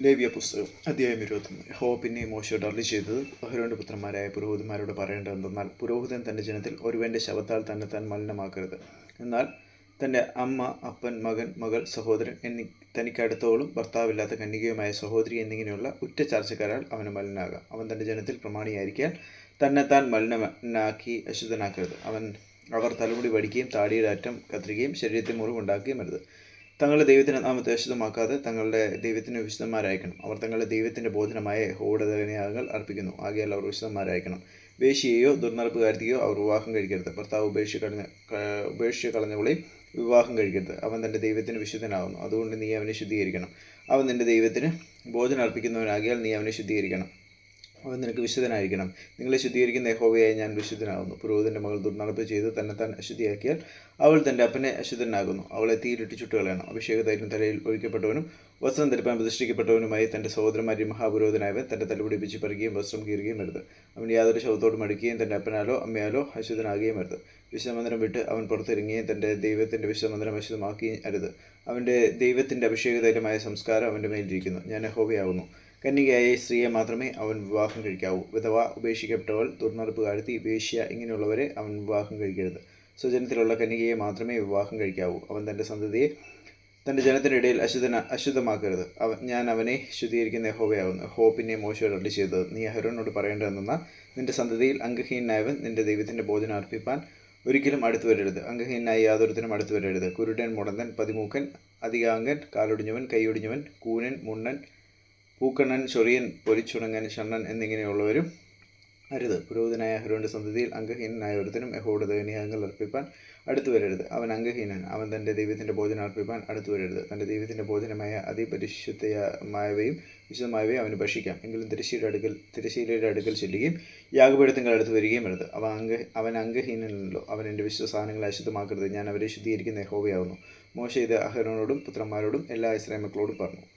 ലേവ്യ പുസ്തകം അധ്യായം ഇരുപത്തൊന്ന്. ഹോ പിന്നെ മോശയോട് അരളി ചെയ്തത് അഹരോന്റെ പുത്രന്മാരായ പുരോഹിതന്മാരോട് പറയേണ്ടതെന്നാൽ പുരോഹിതൻ തന്റെ ജനത്തിൽ ഒരുവന്റെ ശവത്താൽ തന്നെ താൻ മലിനമാക്കരുത്. എന്നാൽ തന്റെ അമ്മ അപ്പൻ മകൻ മകൾ സഹോദരൻ എന്നീ തനിക്കടുത്തോളും ഭർത്താവില്ലാത്ത കന്യകയുമായ സഹോദരി എന്നിങ്ങനെയുള്ള ഉറ്റ ചർച്ചക്കാരാൽ അവന് മലിനാകാം. അവൻ തന്റെ ജനത്തിൽ പ്രമാണിയായിരിക്കാൻ തന്നെ താൻ മലിനനാക്കി അശുദ്ധനാക്കരുത്. അവൻ അവർ തലമുടി വടിക്കുകയും താടിയുടെ അറ്റം കത്തിരിക്കുകയും ശരീരത്തിൽ മുറിവുണ്ടാക്കുകയും അരുത്. തങ്ങളുടെ ദൈവത്തിന് നാമത്തെ വിശുദ്ധമാക്കാതെ തങ്ങളുടെ ദൈവത്തിന് വിശുദ്ധന്മാരായിരിക്കണം. അവർ തങ്ങളുടെ ദൈവത്തിന്റെ ബോധനമായ ഹോടതകനയാഗങ്ങൾ അർപ്പിക്കുന്നു. ആകെയാൽ അവർ വിശുദ്ധന്മാരായിരിക്കണം. വേശിയെയോ ദുർനടപ്പുകാരത്തെയോ അവർ വിവാഹം കഴിക്കരുത്. ഭർത്താവ് ഉപേക്ഷിച്ച് കളഞ്ഞ ഉപേക്ഷിച്ച് കളഞ്ഞവളെയും വിവാഹം കഴിക്കരുത്. അവൻ തന്റെ ദൈവത്തിന് വിശുദ്ധനാകുന്നു. അതുകൊണ്ട് നീ അവനെ ശുദ്ധീകരിക്കണം. അവൻ നിന്റെ ദൈവത്തിന് ഭോജനം അർപ്പിക്കുന്നവനാകിയാൽ നീ അവനെ ശുദ്ധീകരിക്കണം. അവൻ നിനക്ക് വിശുദ്ധനായിരിക്കണം. നിങ്ങളെ ശുദ്ധീകരിക്കുന്ന യഹോവയായി ഞാൻ വിശുദ്ധനാകുന്നു. പുരോഹിതന്റെ മകൾ ദുർനടപ്പ് ചെയ്ത് തന്നെ താൻ അശുദ്ധിയാക്കിയാൽ അവൾ തന്റെ അപ്പനെ അശുദ്ധനാകുന്നു. അവളെ തീയിലിട്ട് ചുട്ടുകളയണം. അഭിഷേക തൈലം തലയിൽ ഒഴിക്കപ്പെട്ടവനും വസ്ത്രം ധരിപ്പാൻ പ്രതിഷ്ഠിക്കപ്പെട്ടവനുമായി തന്റെ സഹോദരന്മാരി മഹാപുരോഹിതനായവൻ തന്റെ തലപിടിപ്പിച്ച് പിച്ച് പറിക്കുകയും വസ്ത്രം കീറുകയും അരുത് അവൻ യാതൊരു ശവത്തോടും മടിക്കുകയും തന്റെ അപ്പനാലോ അമ്മയാലോ അശുദ്ധനാകുകയും അരുത് വിശ്വമന്ദിരം വിട്ട് അവൻ പുറത്തിറങ്ങുകയും തന്റെ ദൈവത്തിന്റെ വിശ്വമന്ദിരം അശുദ്ധമാക്കുകയും അരുത്. അവന്റെ ദൈവത്തിന്റെ അഭിഷേകതൈലമായ സംസ്കാരം അവന്റെ മേലിരിക്കുന്നു ഞാൻ യഹോവയാകുന്നു. കന്യകയായ സ്ത്രീയെ മാത്രമേ അവൻ വിവാഹം കഴിക്കാവൂ. വിധവ ഉപേക്ഷിക്കപ്പെട്ടവൾ ദുർനടപ്പുകാരത്തി വേശ്യ ഇങ്ങനെയുള്ളവരെ അവൻ വിവാഹം കഴിക്കരുത്. സ്വജനത്തിലുള്ള കന്യകയെ മാത്രമേ വിവാഹം കഴിക്കാവൂ. അവൻ തന്റെ സന്തതിയെ തന്റെ ജനത്തിനിടയിൽ അശുദ്ധന അശുദ്ധമാക്കരുത്. അവൻ ഞാൻ അവനെ ശുദ്ധീകരിക്കുന്ന യഹോവയാകുന്നു. ഹോ പിന്നെ മോശയോട് അടി ചെയ്തത് നീ അഹരോനോട് പറയേണ്ടതെന്നാൽ നിന്റെ സന്തതിയിൽ അംഗഹീനായവൻ നിന്റെ ദൈവത്തിന്റെ ഭോജനം അർപ്പിപ്പാൻ ഒരിക്കലും അടുത്തു വരരുത്. അംഗഹീനായി യാതൊരുത്തിനും അടുത്തു വരരുത്. കുരുടൻ മുടന്തൻ പതിമൂക്കൻ അധികാംഗൻ കാലൊടിഞ്ഞവൻ കൈയൊടിഞ്ഞവൻ കൂനൻ മുണ്ണൻ പൂക്കണ്ണൻ ചൊറിയൻ പൊരിച്ചുണങ്ങൻ ഷണ്ണൻ എന്നിങ്ങനെയുള്ളവരും അരുത്. പുരോഹിതനായ അഹരോന്റെ സന്തതിയിൽ അംഗഹീനനായ ഒരുത്തനും യഹോയുടെ ദഹനീയങ്ങൾ അർപ്പിപ്പാൻ അടുത്തു വരരുത്. അവൻ അംഗഹീനൻ. അവൻ തന്റെ ദൈവത്തിന്റെ ഭോജനം അർപ്പിപ്പാൻ അടുത്തു വരരുത്. തന്റെ ദൈവത്തിന്റെ ഭോജനമായ അതിപരിശുദ്ധമായവയും വിശുദ്ധമായവയും അവന് ഭക്ഷിക്കാം. എങ്കിലും തിരശ്ശീലയുടെ അടുക്കൽ തിരശ്ശീലയുടെ അടുക്കൽ ചെല്ലുകയും യാഗപീഠത്തിന്റെ അടുത്ത് വരികയും അരുത്. അവൻ അംഗ അവൻ അംഗഹീനനല്ലോ. അവൻ എന്റെ വിശുദ്ധ സാധനങ്ങളെ അശുദ്ധമാക്കരുത്. ഞാൻ അവരെ ശുദ്ധീകരിക്കുന്ന യഹോവയാവുന്നു. മോശ ഇത് അഹരോനോടും പുത്രന്മാരോടും എല്ലാ ഇസ്രായേൽ മക്കളോടും പറഞ്ഞു.